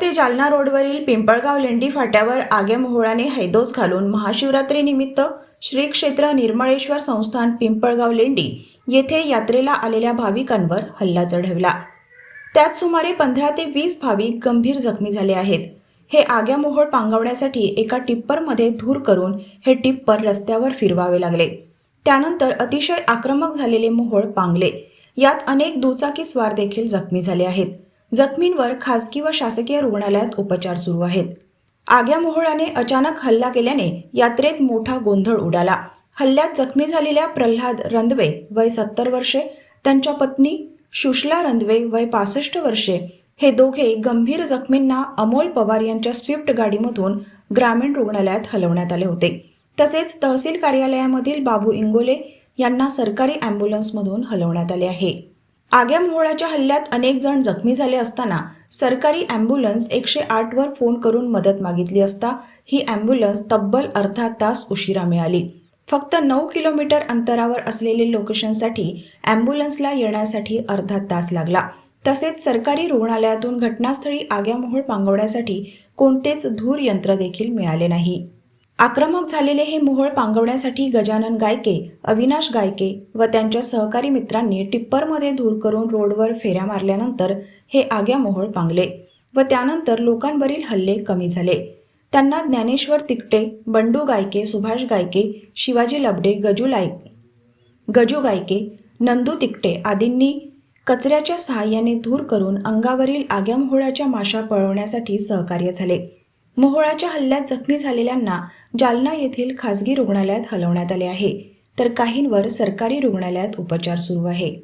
ते जालना रोडवरील पिंपळगाव लेंडी फाट्यावर आगेमोहळाने हैदोस घालून महाशिवरात्रीनिमित्त श्री क्षेत्र निर्मळेश्वर संस्थान पिंपळगाव लेंडी येथे यात्रेला आलेल्या भाविकांवर हल्ला चढवला. त्यात सुमारे पंधरा ते वीस भाविक गंभीर जखमी झाले आहेत. हे आग्यामोहोळ पांगवण्यासाठी एका टिप्परमध्ये धूर करून हे टिप्पर रस्त्यावर फिरवावे लागले. त्यानंतर अतिशय आक्रमक झालेले मोहोळ पांगले. यात अनेक दुचाकी स्वार देखील जखमी झाले आहेत. जखमींवर खासगी व शासकीय रुग्णालयात उपचार सुरू आहेत. आग्या मोहोळाने अचानक हल्ला केल्याने यात्रेत मोठा गोंधळ उडाला. हल्ल्यात जखमी झालेल्या प्रल्हाद रंदवे वय सत्तर वर्षे त्यांच्या पत्नी सुशला रंदवे वय पासष्ट वर्षे हे दोघे गंभीर जखमींना अमोल पवार यांच्या स्विफ्ट गाडीमधून ग्रामीण रुग्णालयात हलवण्यात आले होते. तसेच तहसील कार्यालयामधील बाबू इंगोले यांना सरकारी अँब्युलन्समधून हलवण्यात आले आहे. आग्या मोहोळाच्या हल्ल्यात अनेक जण जखमी झाले असताना सरकारी ॲम्ब्युलन्स एकशे आठवर फोन करून मदत मागितली असता ही ॲम्ब्युलन्स तब्बल अर्धा तास उशिरा मिळाली. फक्त नऊ किलोमीटर अंतरावर असलेले लोकेशनसाठी ॲम्ब्युलन्सला येण्यासाठी अर्धा तास लागला. तसेच सरकारी रुग्णालयातून घटनास्थळी आग्यामोहोळ पांगवण्यासाठी कोणतेच धूर यंत्र देखील मिळाले नाही. आक्रमक झालेले हे मोहळ पांगवण्यासाठी गजानन गायके अविनाश गायके व त्यांच्या सहकारी मित्रांनी टिप्परमध्ये धूर करून रोडवर फेऱ्या मारल्यानंतर हे आग्या मोहळ पांगले व त्यानंतर लोकांवरील हल्ले कमी झाले. त्यांना ज्ञानेश्वर तिकटे बंडू गायके सुभाष गायके शिवाजी लबडे गजू लाय गजू गायके नंदू तिकटे आदींनी कचऱ्याच्या सहाय्याने धूर करून अंगावरील आग्यामोहळाच्या माशा पळवण्यासाठी सहकार्य झाले. मोहोळाच्या हल्ल्यात जखमी झालेल्यांना जालना येथील खासगी रुग्णालयात हलवण्यात आले आहे. तर काहींवर सरकारी रुग्णालयात उपचार सुरू आहे.